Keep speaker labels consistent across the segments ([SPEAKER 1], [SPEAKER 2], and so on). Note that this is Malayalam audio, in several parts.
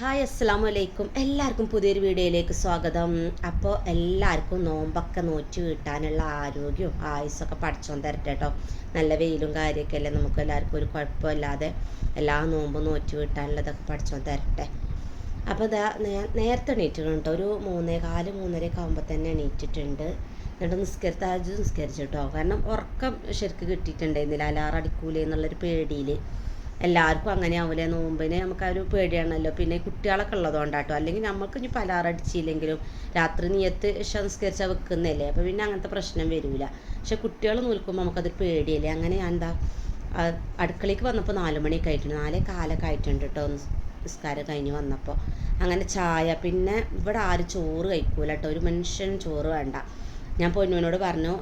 [SPEAKER 1] ഹായ് അസ്സാം വലൈക്കും എല്ലാവർക്കും പുതിയൊരു വീഡിയോയിലേക്ക് സ്വാഗതം. അപ്പോൾ എല്ലാവർക്കും നോമ്പൊക്കെ നോറ്റ് വീട്ടാനുള്ള ആരോഗ്യവും ആയുസ്സൊക്കെ പഠിച്ചോൻ തരട്ടെ കേട്ടോ. നല്ല വെയിലും കാര്യമൊക്കെ അല്ലേ? നമുക്ക് എല്ലാവർക്കും ഒരു കുഴപ്പമില്ലാതെ എല്ലാ നോമ്പും നോറ്റ് വീട്ടാനുള്ളതൊക്കെ പഠിച്ചോൻ തരട്ടെ. അപ്പോൾ ഇതാ നേരത്തെ എണീറ്റിട്ടുണ്ട് ഒരു മൂന്നേ കാൽ മൂന്നരയൊക്കെ ആകുമ്പോൾ തന്നെ എണീറ്റിട്ടുണ്ട്. എന്നിട്ട് നിസ്കരിച്ച് നിസ്കരിച്ചു കേട്ടോ. കാരണം ഉറക്കം ശരിക്ക് കിട്ടിയിട്ടുണ്ടായിരുന്നില്ല. അലാറടിക്കൂലെന്നുള്ളൊരു പേടിയിൽ എല്ലാവർക്കും അങ്ങനെ ആവില്ലേ നോമ്പിന് നമുക്ക് ആ ഒരു പേടിയാണല്ലോ. പിന്നെ കുട്ടികളൊക്കെ ഉള്ളതുകൊണ്ടാട്ടോ. അല്ലെങ്കിൽ നമുക്ക് ഇനി പലാറടിച്ചില്ലെങ്കിലും രാത്രി നീയത്ത് സംസ്കരിച്ചാൽ വെക്കുന്നല്ലേ അപ്പോൾ പിന്നെ അങ്ങനത്തെ പ്രശ്നം വരില്ല പക്ഷെ കുട്ടികൾ നിൽക്കുമ്പോൾ നമുക്കത് പേടിയല്ലേ? അങ്ങനെ ഞാൻ എന്താ അടുക്കളയ്ക്ക് വന്നപ്പോൾ നാല് മണിയൊക്കെ ആയിട്ടുണ്ട്. നാലേ കാലൊക്കെ ആയിട്ടുണ്ട് കേട്ടോ നിസ്- നിസ്കാരം കഴിഞ്ഞ് വന്നപ്പോൾ അങ്ങനെ ചായ പിന്നെ ഇവിടെ ആരും ചോറ് കഴിക്കൂല കേട്ടോ ഒരു മനുഷ്യൻ ചോറ് വേണ്ട. ഞാൻ പൊന്നുവിനോട് പറഞ്ഞു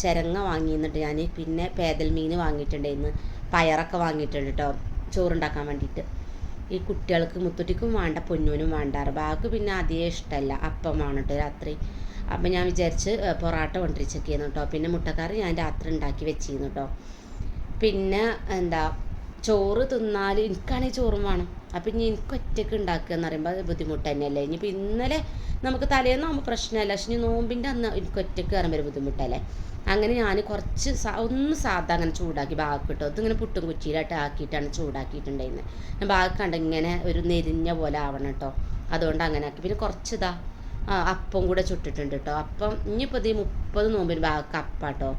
[SPEAKER 1] ചിരങ്ങ വാങ്ങിയെന്നിട്ട് ഞാൻ പിന്നെ പേദൽ മീൻ വാങ്ങിയിട്ടുണ്ടായിരുന്നു. പയറൊക്കെ വാങ്ങിയിട്ടുണ്ട് കേട്ടോ ചോറുണ്ടാക്കാൻ വേണ്ടിയിട്ട്. ഈ കുട്ടികൾക്ക് മുത്തുട്ടിക്കും വേണ്ട പൊന്നൂനും വേണ്ടാറ് ബാക്കി പിന്നെ അധികം ഇഷ്ടമല്ല അപ്പം കേട്ടോ രാത്രി. അപ്പം ഞാൻ വിചാരിച്ച് പൊറാട്ട കൊണ്ടിരിച്ചൊക്കെയായിരുന്നു കേട്ടോ. പിന്നെ മുട്ടക്കറി ഞാൻ രാത്രി ഉണ്ടാക്കി വെച്ചിരുന്നു കേട്ടോ. പിന്നെ എന്താ ചോറ് തിന്നാൽ എനിക്കാണെങ്കിൽ ചോറും വേണം. അപ്പം ഇനി എനിക്ക് ഒറ്റയ്ക്ക് ഉണ്ടാക്കുക എന്ന് പറയുമ്പോൾ അത് ബുദ്ധിമുട്ട് തന്നെയല്ലേ? ഇനിയിപ്പോൾ ഇന്നലെ നമുക്ക് തലേന്ന് ആകുമ്പോൾ പ്രശ്നമല്ല? പക്ഷെ ഇനി നോമ്പിന്റെ അന്ന് എനിക്ക് ഒറ്റയ്ക്ക് കയറാൻ ഒരു ബുദ്ധിമുട്ടല്ലേ? അങ്ങനെ ഞാൻ കുറച്ച് ഒന്ന് സാധാ അങ്ങനെ ചൂടാക്കി ബാഗ് കിട്ടും അതിങ്ങനെ പുട്ടും കുച്ചിയിലായിട്ട് ആക്കിയിട്ടാണ് ചൂടാക്കിയിട്ടുണ്ടായിരുന്നത് ഞാൻ ബാഗ് കണ്ട ഇങ്ങനെ ഒരു നെരിഞ്ഞ പോലെ ആവണം കേട്ടോ. അതുകൊണ്ട് അങ്ങനെ ആക്കി. പിന്നെ കുറച്ച് ഇതാ ആ, അപ്പം കൂടെ ചുട്ടിട്ടുണ്ട് കേട്ടോ. അപ്പം ഇനിയിപ്പോൾ ഈ മുപ്പത് നോമ്പിന് ബാഗ് അപ്പാട്ടോ.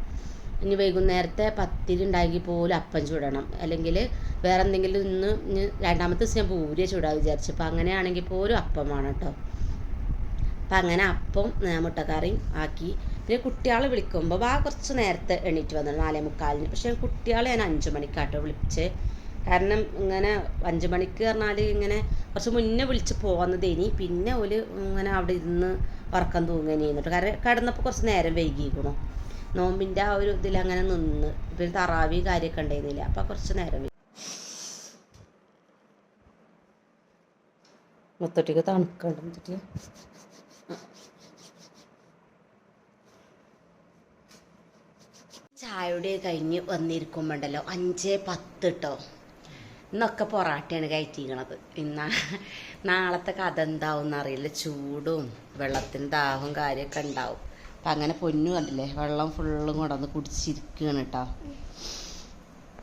[SPEAKER 1] ഇനി വൈകുന്നേരത്തെ പത്തിരി ഉണ്ടാക്കി പോലും അപ്പം ചൂടണം. അല്ലെങ്കിൽ വേറെ എന്തെങ്കിലും ഇന്ന് ഇനി രണ്ടാമത്തെ ദിവസം ഞാൻ പൂരിയ ചൂടാ വിചാരിച്ചപ്പോൾ അങ്ങനെയാണെങ്കിൽ പോലും അപ്പം വേണം കേട്ടോ. അപ്പം അങ്ങനെ അപ്പം മുട്ടക്കറിയും ആക്കി. പിന്നെ കുട്ടികളെ വിളിക്കുമ്പോൾ വാ കുറച്ച് നേരത്തെ എണീറ്റ് വന്നു നാലേ മുക്കാലിന്. പക്ഷേ കുട്ടികളെ ഞാൻ അഞ്ച് മണിക്കാട്ടോ വിളിച്ച്. കാരണം ഇങ്ങനെ അഞ്ച് മണിക്ക് പറഞ്ഞാൽ ഇങ്ങനെ കുറച്ച് മുന്നേ വിളിച്ച് പോകുന്നത് ഇനി പിന്നെ ഒരു ഇങ്ങനെ അവിടെ ഇരുന്ന് ഉറക്കം തൂങ്ങുകയും ചെയ്യുന്നുണ്ട് കാരണം കിടന്നപ്പോൾ കുറച്ച് നേരം വൈകിക്കണു. നോമ്പിന്റെ ആ ഒരു ഇതിൽ അങ്ങനെ നിന്ന്. പിന്നെ തറാവി കാര്യമൊക്കെ ഉണ്ടായിരുന്നില്ല. അപ്പോൾ കുറച്ച് നേരം മുത്തൊട്ടിക്ക് തണുക്കുന്നുണ്ട് മുത്തൊട്ടി ചായയുടെ കഴിഞ്ഞ് വന്നിരിക്കുമ്പോണ്ടല്ലോ അഞ്ച് പത്ത് കേട്ടോ ഇന്നൊക്കെ പൊറാട്ടയാണ് കയറ്റിക്കണത് ഇന്ന നാളത്തെ കഥ എന്താവും എന്നറിയില്ല ചൂടും വെള്ളത്തിന് ദാഹവും കാര്യമൊക്കെ ഉണ്ടാവും. അപ്പം അങ്ങനെ പൊന്നു കണ്ടില്ലേ വെള്ളം ഫുള്ളും കൊണ്ടുവന്ന് കുടിച്ചിരിക്കുകയാണ് കേട്ടോ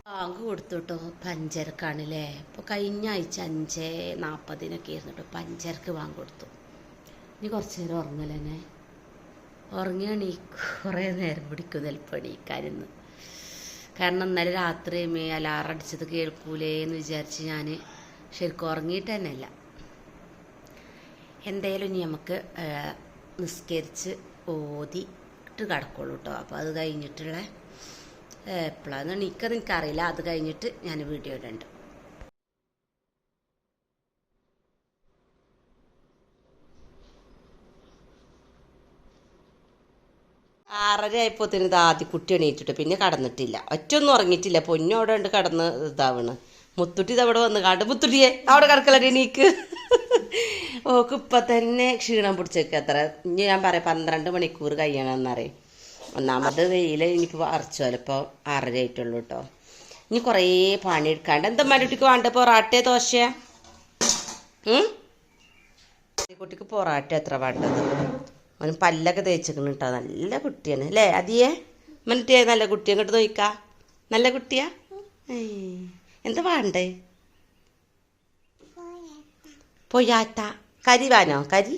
[SPEAKER 1] ബാങ്ക് കൊടുത്തു കേട്ടോ പഞ്ചരക്കാണല്ലേ? ഇപ്പോൾ കഴിഞ്ഞ ആഴ്ച അഞ്ച് നാൽപ്പതിനൊക്കെ ആയിരുന്നു കേട്ടോ പഞ്ചരക്ക് ബാങ്ക് കൊടുത്തു. ഇനി കുറച്ച് നേരം ഉറങ്ങലെന്നെ ഉറങ്ങിയാണീ കുറേ നേരം പിടിക്കും ചിലപ്പോൾ എണീക്കാനിന്ന്. കാരണം ഇന്നലെ രാത്രി മേ അലാറം അടിച്ചത് കേൾക്കൂലേ എന്ന് വിചാരിച്ച് ഞാൻ ശരിക്കും ഉറങ്ങിയിട്ട് തന്നെ അല്ല. എന്തായാലും ഇനി നമുക്ക് നിസ്കരിച്ച് ഓതി ഇട്ട് കിടക്കുള്ളൂ കേട്ടോ അപ്പോൾ അത് കഴിഞ്ഞിട്ടുള്ള എപ്പോഴാന്ന് എണീക്കുന്നത് എനിക്കറിയില്ല. അത് കഴിഞ്ഞിട്ട് ഞാൻ വീഡിയോ ഇടുന്നുണ്ട് ആറര ആയപ്പോത്തിന് ഇത് ആദ്യ കുട്ടി എണീറ്റിട്ട് പിന്നെ കടന്നിട്ടില്ല. ഒറ്റൊന്നും ഉറങ്ങിയിട്ടില്ല. പൊന്നോടെ ഉണ്ട് കടന്ന് ഇതാവണ്. മുത്തുട്ടി അവിടെ വന്ന് കാണ്ട് മുത്തുട്ടിയെ അവിടെ കിടക്കലടി നീക്ക് ഓക്ക് ഇപ്പം തന്നെ ക്ഷീണം പിടിച്ചേക്ക് അത്ര. ഞാൻ പറയാം പന്ത്രണ്ട് മണിക്കൂർ കഴിയണമെന്നറിയും ഒന്നാമത് വെയിൽ ഇനിയിപ്പോൾ അറച്ചു ചിലപ്പോൾ ആറര ആയിട്ടുള്ളൂ കേട്ടോ ഇനി കുറേ പണി എടുക്കാണ്ട് എന്താ മരുട്ടിക്ക് വേണ്ട പൊറാട്ടയോ ദോശയാ കുട്ടിക്ക് പൊറാട്ട എത്ര വേണ്ടത്? അവന് പല്ലൊക്കെ തേച്ചിക്കണം കേട്ടോ നല്ല കുട്ടിയാണ്. അല്ലേ? അതിയേ? മറ്റേ നല്ല കുട്ടിയെ അങ്ങോട്ട് നോയിക്കാ. നല്ല കുട്ടിയാ. എന്താ വേണ്ടേ? പൊയ്യാത്ത കരി വാനോ? കരി?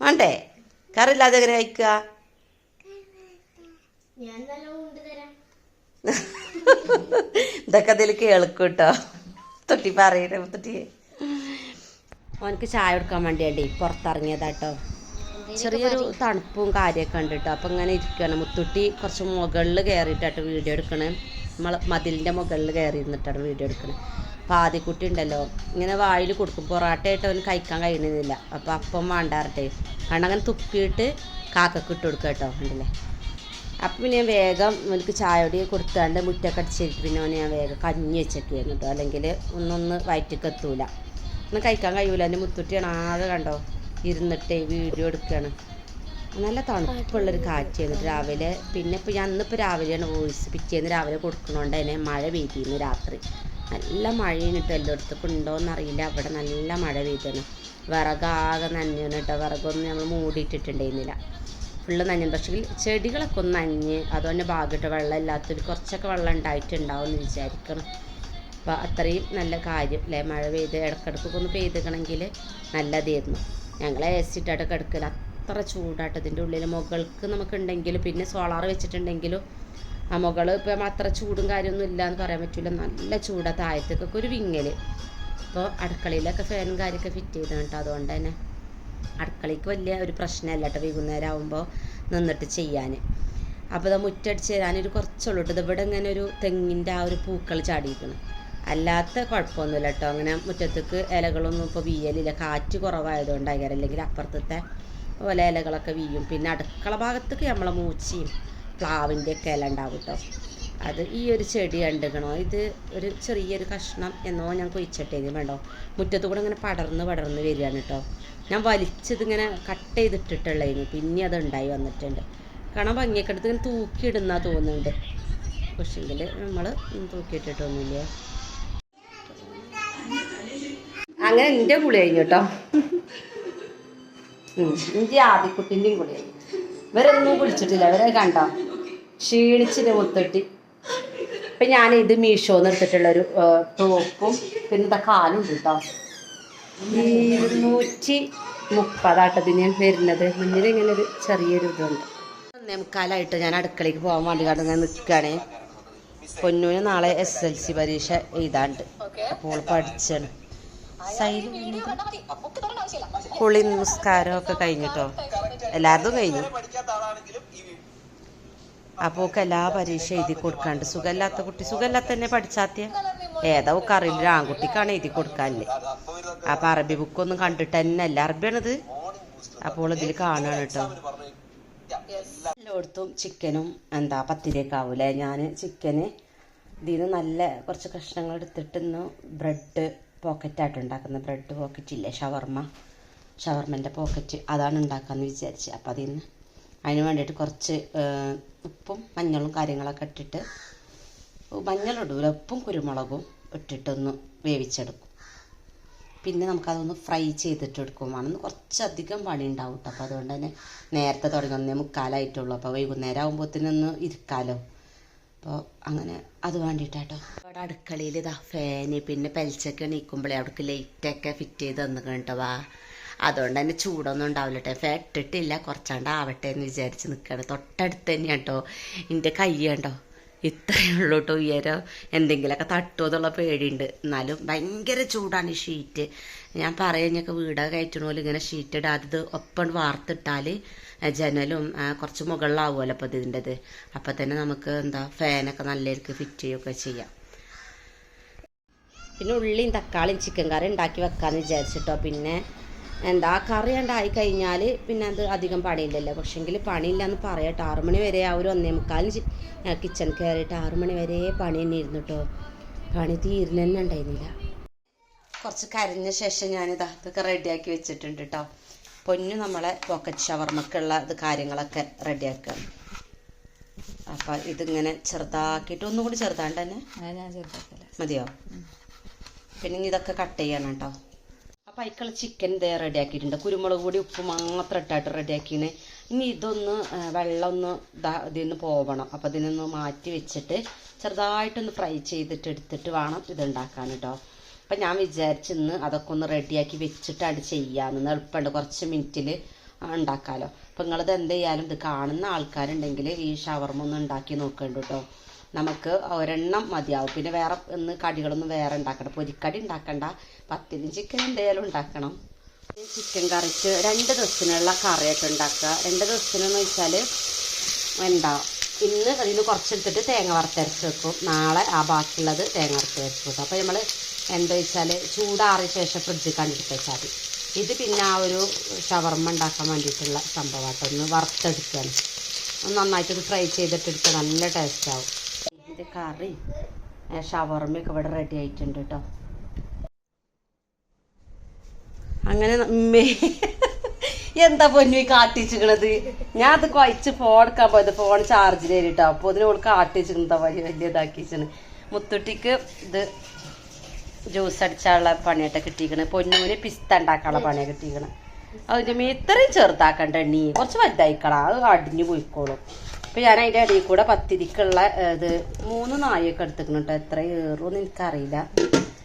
[SPEAKER 1] വേണ്ടേ? കറില്ലാതെ എങ്ങനെ കഴിക്കുക? ഇതൊക്കെ അതിൽ കേൾക്കും കേട്ടോ തൊട്ടി പറയണേ തൊട്ടിയെ അവനക്ക് ചായ കൊടുക്കാൻ വേണ്ടിയാണ്ടേ പുറത്തിറങ്ങിയതാട്ടോ. ചെറിയൊരു തണുപ്പും കാര്യമൊക്കെ ഉണ്ട് കേട്ടോ അപ്പം ഇങ്ങനെ ഇരിക്കുകയാണ് മുത്തുട്ടി കുറച്ച് മുകളിൽ കയറിയിട്ടാട്ടോ വീഡിയോ എടുക്കണേ. നമ്മൾ മതിലിന്റെ മുകളിൽ കയറി ഇരുന്നിട്ടാണ് വീഡിയോ എടുക്കണത് അപ്പോൾ ആദ്യക്കുട്ടി ഉണ്ടല്ലോ. ഇങ്ങനെ വായിൽ കൊടുക്കും. പൊറാട്ടയായിട്ട് അവന് കഴിക്കാൻ കഴിയുന്നില്ല. അപ്പോൾ അപ്പം വേണ്ടാറട്ടെ. കാരണം അങ്ങനെ തുപ്പിയിട്ട് കാക്കക്ക് ഇട്ട് കൊടുക്കുക കേട്ടോ ഉണ്ടല്ലേ അപ്പം ഞാൻ വേഗം എനിക്ക് ചായയോടി കൊടുത്താണ്ട് മുറ്റൊക്കെ അടിച്ചിട്ട് പിന്നെ ഞാൻ വേഗം കഞ്ഞി വെച്ചൊക്കെയായിരുന്നു കേട്ടോ അല്ലെങ്കിൽ ഒന്നൊന്ന് വയറ്റിക്ക് എത്തൂല. ഒന്നും കഴിക്കാൻ കഴിയൂല. എന്റെ മുത്തുട്ടിയാണ് ആകെ കണ്ടോ ഇരുന്നിട്ടേ വീഡിയോ എടുക്കുകയാണ് നല്ല തണുപ്പുള്ളൊരു കാറ്റ് ചെയ്തിട്ട് രാവിലെ പിന്നെ ഇപ്പോൾ ഞാൻ ഇന്നിപ്പോൾ രാവിലെയാണ് വോയിസ് പിറ്റേന്ന് രാവിലെ കൊടുക്കണോണ്ട് തന്നെ മഴ പെയ്തിരുന്നു രാത്രി. നല്ല മഴയാണ് കേട്ടോ എല്ലായിടത്തും ഉണ്ടോയെന്നറിയില്ല അവിടെ നല്ല മഴ പെയ്തിരുന്നു വിറകാകെ നനഞ്ഞു കേട്ടോ വിറകൊന്നും ഞങ്ങൾ മൂടിയിട്ടിട്ടുണ്ടായിരുന്നില്ല. ഫുള്ള് നനയും. പക്ഷേ ചെടികളൊക്കെ ഒന്ന് നനഞ്ഞ് അതുകൊണ്ട് ഭാഗമായിട്ട് വെള്ളം ഇല്ലാത്തൊരു കുറച്ചൊക്കെ വെള്ളം ഉണ്ടായിട്ടുണ്ടാവും എന്ന് വിചാരിക്കണം. അപ്പോൾ അത്രയും നല്ല കാര്യം അല്ലേ? മഴ പെയ്ത് ഇടക്കിടക്കൊക്കെ ഒന്ന് പെയ്തിക്കണമെങ്കിൽ നല്ലതായിരുന്നു. ഞങ്ങൾ എ സി ഇട്ടിട്ട് കിടക്കില്ല അത്ര ചൂടായിട്ട് ഇതിന്റെ ഉള്ളിൽ മുകൾക്ക് നമുക്കുണ്ടെങ്കിൽ പിന്നെ സോളാർ വെച്ചിട്ടുണ്ടെങ്കിലും ആ മുകൾ ഇപ്പം അത്ര ചൂടും കാര്യമൊന്നും ഇല്ല എന്ന് പറയാൻ പറ്റില്ല. നല്ല ചൂടാണ് താഴത്തേക്കൊക്കെ ഒരു വിങ്ങൽ അപ്പോൾ അടുക്കളയിലൊക്കെ ഫാനും കാര്യമൊക്കെ ഫിറ്റ് ചെയ്ത് കേട്ടോ. അതുകൊണ്ട് തന്നെ അടുക്കളയ്ക്ക് വലിയ ഒരു പ്രശ്നമല്ല കേട്ടോ വൈകുന്നേരം ആകുമ്പോൾ നിന്നിട്ട് ചെയ്യാൻ അപ്പോൾ ഇത് മുറ്റടിച്ച് തരാനൊരു കുറച്ചുള്ളൂ കേട്ടോ. ഇവിടെ ഇങ്ങനെ ഒരു തെങ്ങിന്റെ ആ ഒരു പൂക്കൾ ചാടിയിരിക്കണം. അല്ലാത്ത കുഴപ്പമൊന്നുമില്ല കേട്ടോ. അങ്ങനെ മുറ്റത്തേക്ക് ഇലകളൊന്നും ഇപ്പോൾ വീയലില്ല. കാറ്റ് കുറവായതുകൊണ്ടായിരിക്കും. അല്ലെങ്കിൽ അപ്പുറത്തത്തെ പോലെ ഇലകളൊക്കെ വീയും. പിന്നെ അടുക്കള ഭാഗത്തേക്ക് നമ്മളെ മൂച്ചിയും പ്ലാവിന്റെ ഒക്കെ ഇല ഉണ്ടാവും കേട്ടോ. അത് ഈ ഒരു ചെടി കണ്ടുകണോ ഇത് ഒരു ചെറിയൊരു കഷ്ണം എന്നോ ഞാൻ കുഴിച്ചിട്ടേ വേണ്ടോ? മുറ്റത്ത് കൂടെ ഇങ്ങനെ പടർന്ന് പടർന്ന് വരികയാണ് കേട്ടോ. ഞാൻ വലിച്ചതിങ്ങനെ കട്ട് ചെയ്തിട്ടിട്ടുള്ളതിന് പിന്നെ അത് ഉണ്ടായി വന്നിട്ടുണ്ട്. കാരണം ഭംഗിയൊക്കെ എടുത്ത് ഇങ്ങനെ തൂക്കിയിടുന്ന തോന്നുന്നുണ്ട്. പക്ഷെങ്കിൽ നമ്മൾ തൂക്കിയിട്ടിട്ടൊന്നുമില്ല. അങ്ങനെ എന്റെ കുളി കഴിഞ്ഞു കേട്ടോ എന്റെ ആദ്യക്കുട്ടിന്റെയും കുളി കഴിഞ്ഞു. ഇവരൊന്നും കുളിച്ചിട്ടില്ല ഇവരെ കണ്ടോ? ക്ഷീണിച്ചിട്ട് മുത്തട്ടി. ഇപ്പം ഞാൻ ഇത് മീഷോന്ന് എടുത്തിട്ടുള്ളൊരു ടോപ്പും പിന്നെ ഇതാ കാലും ഉണ്ട് കേട്ടോ ഇരുന്നൂറ്റി മുപ്പതാട്ടത്തിന് വരുന്നത്. മുന്നിൽ ഇങ്ങനെ ഒരു ചെറിയൊരു ഇതുണ്ട്. ഒന്നേ മുക്കാലായിട്ട് ഞാൻ അടുക്കളയ്ക്ക് പോകാൻ വേണ്ടി കണ്ട് ഞാൻ നിൽക്കുകയാണ് പൊന്നൂന് നാളെ എസ് എൽ സി പരീക്ഷ എഴുതാണ്ട് അപ്പോൾ പഠിച്ചാണ്. കുളി നമസ്കാരം ഒക്കെ കഴിഞ്ഞിട്ടോ? എല്ലാവരും കഴിഞ്ഞു? അപ്പോൾ എല്ലാ പരീക്ഷ എഴുതി കൊടുക്കാണ്ട് സുഖമില്ലാത്ത കുട്ടി സുഖമില്ലാത്ത തന്നെ പഠിച്ചാത്തിയ? ഏതാ ഒക്കെ അറിയില്ല. ഒരു ആൺകുട്ടിക്കാണ് എഴുതി കൊടുക്കാനില്ലേ? അപ്പൊ അറബി ബുക്കൊന്നും കണ്ടിട്ട് തന്നെ അല്ല. അറബിയാണിത്. അപ്പോൾ ഇതിൽ കാണുകയാണ് കേട്ടോ. എല്ലായിടത്തും ചിക്കനും എന്താ പത്തിരിയൊക്കെ ആവൂലേ? ഞാൻ ചിക്കന് ഇതിന് നല്ല കുറച്ച് കഷ്ണങ്ങൾ എടുത്തിട്ട് ഇന്ന് ബ്രെഡ് പോക്കറ്റായിട്ട് ഉണ്ടാക്കുന്ന ബ്രെഡ് പോക്കറ്റ് ഇല്ലേ? ഷവർമ്മ ഷവർമ്മന്റെ പോക്കറ്റ് അതാണ് ഉണ്ടാക്കാമെന്ന് വിചാരിച്ച്. അപ്പോൾ അതിൽ നിന്ന് അതിന് വേണ്ടിയിട്ട് കുറച്ച് ഉപ്പും മഞ്ഞളും കാര്യങ്ങളൊക്കെ ഇട്ടിട്ട് മഞ്ഞളിടൂല ഉപ്പും കുരുമുളകും ഇട്ടിട്ടൊന്ന് വേവിച്ചെടുക്കും. പിന്നെ നമുക്കതൊന്ന് ഫ്രൈ ചെയ്തിട്ട് എടുക്കും വേണം കുറച്ചധികം പണി ഉണ്ടാവും കേട്ടോ അപ്പോൾ അതുകൊണ്ട് തന്നെ നേരത്തെ തുടങ്ങി ഒന്നേ മുക്കാലായിട്ടുള്ളൂ. അപ്പോൾ വൈകുന്നേരം ആകുമ്പോഴത്തേനൊന്ന് ഇരിക്കാലോ. അപ്പോൾ അങ്ങനെ അത് വേണ്ടിയിട്ടാട്ടോ ഇവിടെ അടുക്കളയിൽ ഇതാ ഫാന് പിന്നെ പെൽച്ചൊക്കെ എണീക്കുമ്പോഴേ അവിടേക്ക് ലൈറ്റൊക്കെ ഫിറ്റ് ചെയ്ത് തന്നു കേട്ടോ വാ. അതുകൊണ്ട് തന്നെ ചൂടൊന്നും ഉണ്ടാവില്ല കേട്ടോ ഫാൻ ഇട്ടിട്ടില്ല. കുറച്ചാണ്ട് ആവട്ടെ എന്ന് വിചാരിച്ച് നിൽക്കുകയാണ് തൊട്ടടുത്ത് തന്നെയാണ് കേട്ടോ എന്റെ കൈ കണ്ടോ? ഇത്രയേ ഉള്ളൂ കേട്ടോ ഉയരം എന്തെങ്കിലുമൊക്കെ തട്ടുമോ എന്നുള്ള പേടിയുണ്ട്. എന്നാലും ഭയങ്കര ചൂടാണ് ഈ ഷീറ്റ്. ഞാൻ പറയുന്നൊക്കെ വീടൊക്കെ കയറ്റണ പോലെ ഇങ്ങനെ ഷീറ്റ് ഇടാതെ ഇത് ഒപ്പം വാർത്തിട്ടാൽ ജനലും കുറച്ച് മുകളിലാവുമല്ലോ അപ്പോൾ ഇതിന്റെത്. അപ്പോൾ തന്നെ നമുക്ക് എന്താ ഫാനൊക്കെ നല്ല രീതിക്ക് ഫിറ്റ് ചെയ്യുകയൊക്കെ ചെയ്യാം. പിന്നെ ഉള്ളിയും തക്കാളിയും ചിക്കൻ കറി ഉണ്ടാക്കി വെക്കാമെന്ന് വിചാരിച്ചിട്ടോ. പിന്നെ എന്താ കറി ഉണ്ടായി കഴിഞ്ഞാൽ പിന്നെ അത് അധികം പണിയില്ലല്ലോ. പക്ഷെങ്കിൽ പണിയില്ല എന്ന് പറയട്ടെ. ആറു മണി വരെ ആ ഒരു ഒന്നേ മുക്കാലിന് കിച്ചൺ കയറിയിട്ട് ആറു മണി വരെ പണി തന്നെ ഇരുന്നു കേട്ടോ പണി തീരുന്ന തന്നെ ഉണ്ടായിരുന്നില്ല. കുറച്ച് കരഞ്ഞ ശേഷം ഞാനിതാ ഇതൊക്കെ റെഡിയാക്കി വെച്ചിട്ടുണ്ട് കേട്ടോ പൊന്നു നമ്മളെ പോക്കറ്റ് ഷവർമ്മക്കുള്ള ഇത് കാര്യങ്ങളൊക്കെ റെഡിയാക്കുക അപ്പൊ ഇതിങ്ങനെ ചെറുതാക്കിയിട്ട് ഒന്നും കൂടി ചെറുതാണ്ട് തന്നെ മതിയോ? പിന്നെ ഇതൊക്കെ കട്ട് ചെയ്യണം കേട്ടോ അപ്പം അതിക്കുള്ള ചിക്കൻ ഇതേ റെഡിയാക്കിയിട്ടുണ്ട് കുരുമുളക് പൊടി ഉപ്പ് മാത്രം ഇട്ടായിട്ട് റെഡിയാക്കിയാണ് ഇനി ഇതൊന്ന് വെള്ളം ഒന്ന് ഇതാ ഇതിൽ പോവണം. അപ്പം ഇതിനൊന്ന് മാറ്റി വെച്ചിട്ട് ചെറുതായിട്ടൊന്ന് ഫ്രൈ ചെയ്തിട്ട് എടുത്തിട്ട് വേണം ഇത് ഉണ്ടാക്കാൻ കേട്ടോ അപ്പം ഞാൻ വിചാരിച്ച് ഇന്ന് അതൊക്കെ ഒന്ന് റെഡിയാക്കി വെച്ചിട്ടാണ് ചെയ്യാമെന്ന് എളുപ്പമുണ്ട് കുറച്ച് മിനിറ്റിൽ ഉണ്ടാക്കാമല്ലോ അപ്പം നിങ്ങളിത് എന്ത് ചെയ്യാലും ഇത് കാണുന്ന ആൾക്കാരുണ്ടെങ്കിൽ ഈ ഷവർമ ഒന്ന് ഉണ്ടാക്കി നോക്കണ്ട കേട്ടോ നമുക്ക് ഒരെണ്ണം മതിയാവും. പിന്നെ വേറെ ഒന്ന് കടികളൊന്നും വേറെ ഉണ്ടാക്കണ്ട. പൊരിക്കടി ഉണ്ടാക്കണ്ട. പത്തിരി ചിക്കൻ എന്തായാലും ഉണ്ടാക്കണം. ചിക്കൻ കറിക്ക് രണ്ട് ദിവസത്തിനുള്ള കറിയൊക്കെ ഉണ്ടാക്കുക. രണ്ട് ദിവസത്തിനെന്ന് വെച്ചാൽ എന്താ ഇന്ന് അതിന് കുറച്ചെടുത്തിട്ട് തേങ്ങ വറുത്തരച്ച് വെക്കും. നാളെ ആ ബാക്കിയുള്ളത് തേങ്ങ വറുത്ത് വെച്ച് വെക്കും. അപ്പോൾ നമ്മൾ എന്താ വെച്ചാൽ ചൂടാറിയ ശേഷം ഫ്രിഡ്ജിൽ കണ്ടിട്ട് വെച്ചാൽ മതി. ഇത് പിന്നെ ആ ഒരു ഷവർമ്മ ഉണ്ടാക്കാൻ വേണ്ടിയിട്ടുള്ള സംഭവമായിട്ടൊന്ന് വറുത്തെടുക്കുകയാണ് ഒന്ന് നന്നായിട്ടൊന്ന് ഫ്രൈ ചെയ്തിട്ട് എടുത്താൽ നല്ല ടേസ്റ്റ് ഇതിന്റെ കറി. ഷവർമ്മയൊക്കെ ഇവിടെ റെഡി ആയിട്ടുണ്ട് കേട്ടോ. അങ്ങനെ എന്താ പൊന്നു ഈ കാട്ടിച്ചിക്കണത് ഞാൻ അത് കഴിച്ച് ഫോൺ എടുക്കാൻ പോയത്. ഫോൺ ചാർജിൽ കയറിട്ടോ അപ്പോൾ അതിന് ഓൾക്ക് കാട്ടിച്ചിക്കണതാ വലിയ വലിയ ഇതാക്കിച്ചിന് മുത്തുട്ടിക്ക് ഇത് ജ്യൂസ് അടിച്ചാനുള്ള പണിയായിട്ട് കിട്ടിയിക്കണ് പൊന്നൂന് പിസ്ത ഉണ്ടാക്കാനുള്ള പണിയാണ് കിട്ടിയിക്കണ് അതിന്റെ മേ ഇത്രയും ചെറുതാക്കണ്ട എണ്ണി. കുറച്ച് വലുതായിക്കളാ അത് അടിഞ്ഞു പോയിക്കോളും. അപ്പം ഞാൻ അതിന്റെ ഇടയിൽ കൂടെ പത്തിരിക്കുള്ള ഇത് മൂന്ന് നായൊക്കെ എടുത്തിക്കണം കേട്ടോ എത്ര ഏറുമെന്ന് എനിക്കറിയില്ല.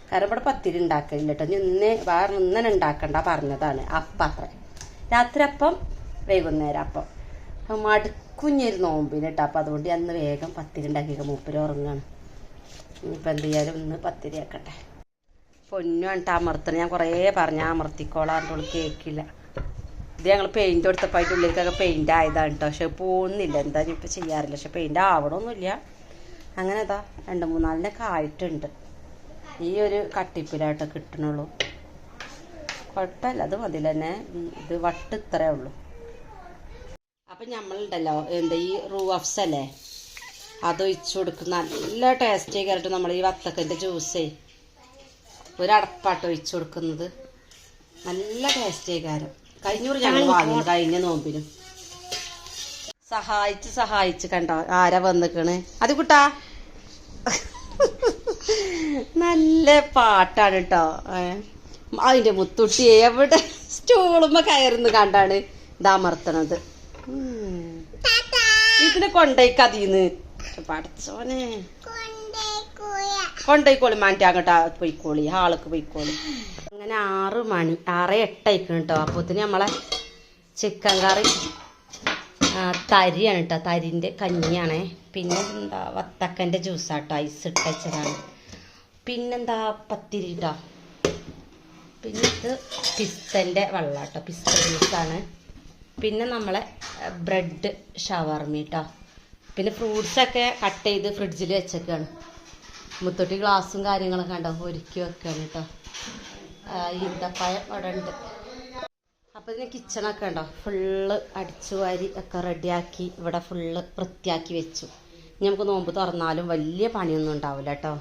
[SPEAKER 1] കാരണം ഇവിടെ പത്തിരി ഉണ്ടാക്കലില്ല കേട്ടോ ഇന്ന് വേറെ ഇന്നലെ ഉണ്ടാക്കണ്ട പറഞ്ഞതാണ് അപ്പം അത്ര. രാത്രി അപ്പം വൈകുന്നേരം അപ്പം. അപ്പം മടുക്കുഞ്ഞൊരു നോമ്പിന് കേട്ടോ അപ്പം അതുകൊണ്ട് അന്ന് വേഗം പത്തിരി ഉണ്ടാക്കിയൊക്കെ. മൂപ്പര് ഉറങ്ങാണ്. ഇനിയിപ്പോൾ എന്ത് ചെയ്യാലും ഇന്ന് പത്തിരി ആക്കട്ടെ. പൊന്നു കണ്ടിട്ട് അമർത്തണം. ഞാൻ കുറേ പറഞ്ഞ അമർത്തിക്കോളാണ്ട് കേൾക്കില്ല ഇത് ഞങ്ങൾ പെയിന്റ് കൊടുത്തപ്പോൾ അതിന്റെ ഉള്ളിലേക്കൊക്കെ പെയിന്റ് ആയതാണ് കേട്ടോ പക്ഷെ പോകുന്നില്ല എന്താ ഇപ്പം ചെയ്യാറില്ല. പക്ഷെ പെയിന്റ് ആവണമൊന്നുമില്ല അങ്ങനെ ഇതാ രണ്ട് മൂന്നാലിനൊക്കെ ആയിട്ടുണ്ട്. ഈ ഒരു കട്ടിപ്പിലായിട്ട് കിട്ടണുള്ളൂ. കുഴപ്പമില്ല. അത് മതി തന്നെ. ഇത് വട്ട് ഇത്രേ ഉള്ളൂ. അപ്പം നമ്മളുണ്ടല്ലോ എന്താ ഈ റൂ റൂഫ്സ് അല്ലേ? അത് ഒഴിച്ചു കൊടുക്കും. നല്ല ടേസ്റ്റി കയറിട്ട് നമ്മൾ ഈ വത്തക്കന്റെ ജ്യൂസേ ഒരടപ്പാട്ട് ഒഴിച്ച് കൊടുക്കുന്നത്. നല്ല ടേസ്റ്റി കാരം. കഴിഞ്ഞൂറ് ഞങ്ങൾ വാങ്ങി കഴിഞ്ഞ നോമ്പിനും. സഹായിച്ച് സഹായിച്ച് കണ്ടോ ആരാ വന്നിക്കണ്? അത് കുട്ടാ. നല്ല പാട്ടാണ് കേട്ടോ അതിന്റെ മുത്തുട്ടി എവിടെ? സ്റ്റൂളുമ്മ കയറുന്നു കണ്ടാണ്. ഇതമർത്തണത് ഇതിനെ കൊണ്ടേക്കതീന്ന്. പഠിച്ചോനെ. കൊണ്ടോയിക്കോളി മാറ്റാങ്ങട്ടാ പൊയ്ക്കോളി ആളൊക്കെ പോയിക്കോളി. അങ്ങനെ ആറ് മണി ആറ് എട്ടായിക്കണം കേട്ടോ അപ്പോത്തിന് നമ്മളെ ചിക്കൻ കറി തരിയാണ് കേട്ടോ തരിന്റെ കഞ്ഞിയാണേ. പിന്നെ എന്താ വത്തക്കന്റെ ജ്യൂസാട്ടോ ഐസ് ഇട്ട് വെച്ചതാണ്. പിന്നെന്താ പത്തിരി കേട്ടോ പിന്നെ ഇത് പിസ്തന്റെ വെള്ളം കേട്ടോ പിസ്ത ജ്യൂസാണ്. പിന്നെ നമ്മളെ ബ്രെഡ് ഷവർമി കേട്ടോ പിന്നെ ഫ്രൂട്ട്സൊക്കെ കട്ട് ചെയ്ത് ഫ്രിഡ്ജിൽ വെച്ചേക്കാണ്. മുത്തൊട്ടി ഗ്ലാസും കാര്യങ്ങളൊക്കെ കണ്ടോ? ഒരുക്കി വെക്കാണ് കേട്ടോ ഈന്തപ്പഴം അവിടെ ഉണ്ട്. അപ്പോൾ ഇതിന് കിച്ചണൊക്കെ ഉണ്ടോ? ഫുള്ള് അടിച്ചു വാരി ഒക്കെ റെഡിയാക്കി ഇവിടെ ഫുള്ള് വൃത്തിയാക്കി വെച്ചു. ഇനി നമുക്ക് നോമ്പ് തുറന്നാലും വലിയ പണിയൊന്നും ഉണ്ടാവില്ല കേട്ടോ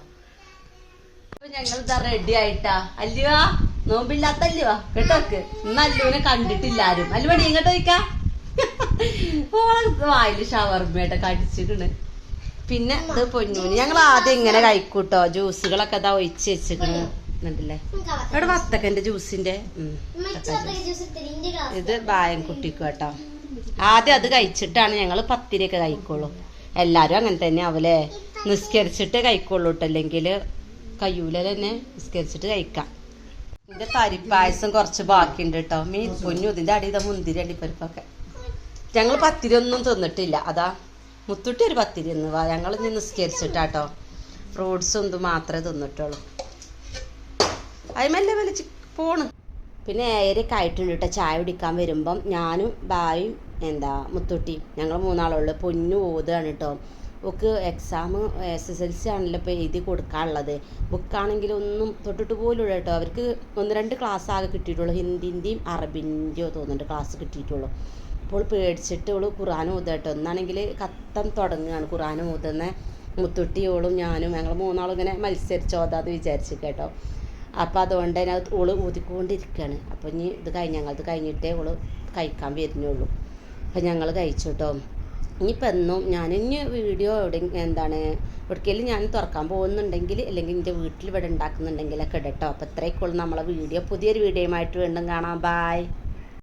[SPEAKER 1] അപ്പൊ ഞങ്ങൾ ഇതാ റെഡി ആയിട്ടാ. അല്ലുവാ നോമ്പില്ലാത്ത അല്ലുവാ കേട്ടോക്ക് ഇന്ന് അല്ലുവിനെ കണ്ടിട്ടില്ല ആരും. അല്ലു പണി ഇങ്ങോട്ട് ചോദിക്കാ വായിൽ ഷവർമ്മയായിട്ട് കടിച്ചിട്ടുണ്ട് പിന്നെ ഇത് പൊന്നൂന്. ഞങ്ങൾ ആദ്യം ഇങ്ങനെ കഴിക്കൂട്ടോ. ജ്യൂസുകളൊക്കെ ഇതാ ഒഴിച്ച് വെച്ചിക്കണ് എന്നിട്ടില്ലേ ഇവിടെ വത്തക്കന്റെ ജ്യൂസിന്റെ ഉം, വത്തക്ക ജ്യൂസ്. ഇത് ബായം കുട്ടിക്ക് കേട്ടോ. ആദ്യം അത് കഴിച്ചിട്ടാണ് ഞങ്ങൾ പത്തിരിയൊക്കെ കഴിക്കുള്ളൂ. എല്ലാരും അങ്ങനെ തന്നെ ആവൂലേ? നിസ്കരിച്ചിട്ട് കഴിക്കുള്ളൂ കേട്ടോ അല്ലെങ്കിൽ കയ്യൂല തന്നെ നിസ്കരിച്ചിട്ട് കഴിക്കാം. ഇതിന്റെ തരിപ്പായസം കുറച്ച് ബാക്കിയുണ്ട് കേട്ടോ മീൻ പൊന്നു ഇതിന്റെ അടിയിലെ മുന്തിരി അടിപ്പരിപ്പൊക്കെ ഞങ്ങൾ പത്തിരി ഒന്നും തിന്നിട്ടില്ല. അതാ മുത്തുട്ടി ഒരു പത്തിരി ഒന്ന് വാ ഞങ്ങൾ ഇനി നിസ്കരിച്ചിട്ടാട്ടോ ഫ്രൂട്ട്സും ഇത് മാത്രമേ തിന്നിട്ടുള്ളൂ. അതിമല്ലേ വലിച്ച് പോണ്. പിന്നെ ഏഴരയൊക്കെ ആയിട്ടുണ്ട് ചായ കുടിക്കാൻ വരുമ്പം ഞാനും ബായും എന്താ മുത്തുട്ടി ഞങ്ങൾ മൂന്നാളുള്ള. പൊന്നു ഓതുകയാണ് കേട്ടോ book exam S S L C ആണല്ലോ ഇപ്പോൾ എഴുതി കൊടുക്കാനുള്ളത്. ബുക്കാണെങ്കിൽ ഒന്നും തൊട്ടിട്ട് പോലും കേട്ടോ അവർക്ക് ഒന്ന് രണ്ട് ക്ലാസ് ആകെ കിട്ടിയിട്ടുള്ളൂ. ഹിന്ദിന്റെയും അറബിന്റെയോ തോന്നുന്നുണ്ട് ക്ലാസ് കിട്ടിയിട്ടുള്ളൂ. അപ്പോൾ പേടിച്ചിട്ട് അവൾ ഖുറാൻ കേട്ടോ ഒന്നാണെങ്കിൽ കത്തം തുടങ്ങുകയാണ് ഖുറാൻ ഊതുന്ന. മുത്തുട്ടിയോളും ഞാനും ഞങ്ങൾ മൂന്നാളും ഇങ്ങനെ മത്സരിച്ചോതാന്ന് വിചാരിച്ചു കേട്ടോ. അപ്പോൾ അതുകൊണ്ട് തന്നെ ഓൾ ഊതിക്കൊണ്ടിരിക്കുകയാണ് അപ്പോൾ ഇനി ഇത് കഴിഞ്ഞ് ഞങ്ങളത് കഴിഞ്ഞിട്ടേ ഓൾ കഴിക്കാൻ വരുന്നുള്ളൂ. അപ്പം ഞങ്ങൾ കഴിച്ചു കേട്ടോ ഇനിയിപ്പോൾ എന്നും ഞാൻ ഇനി വീഡിയോ എവിടെ എന്താണ് എവിടേക്കെങ്കിലും ഞാൻ തുറക്കാൻ പോകുന്നുണ്ടെങ്കിൽ അല്ലെങ്കിൽ എന്റെ വീട്ടിൽ ഇവിടെ ഉണ്ടാക്കുന്നുണ്ടെങ്കിലൊക്കെ ഇടട്ടോ. അപ്പോൾ ഇത്രയൊക്കെ ഉള്ളൂ. നമ്മളെ വീഡിയോ പുതിയൊരു വീഡിയോയുമായിട്ട് വീണ്ടും കാണാം. ബായ്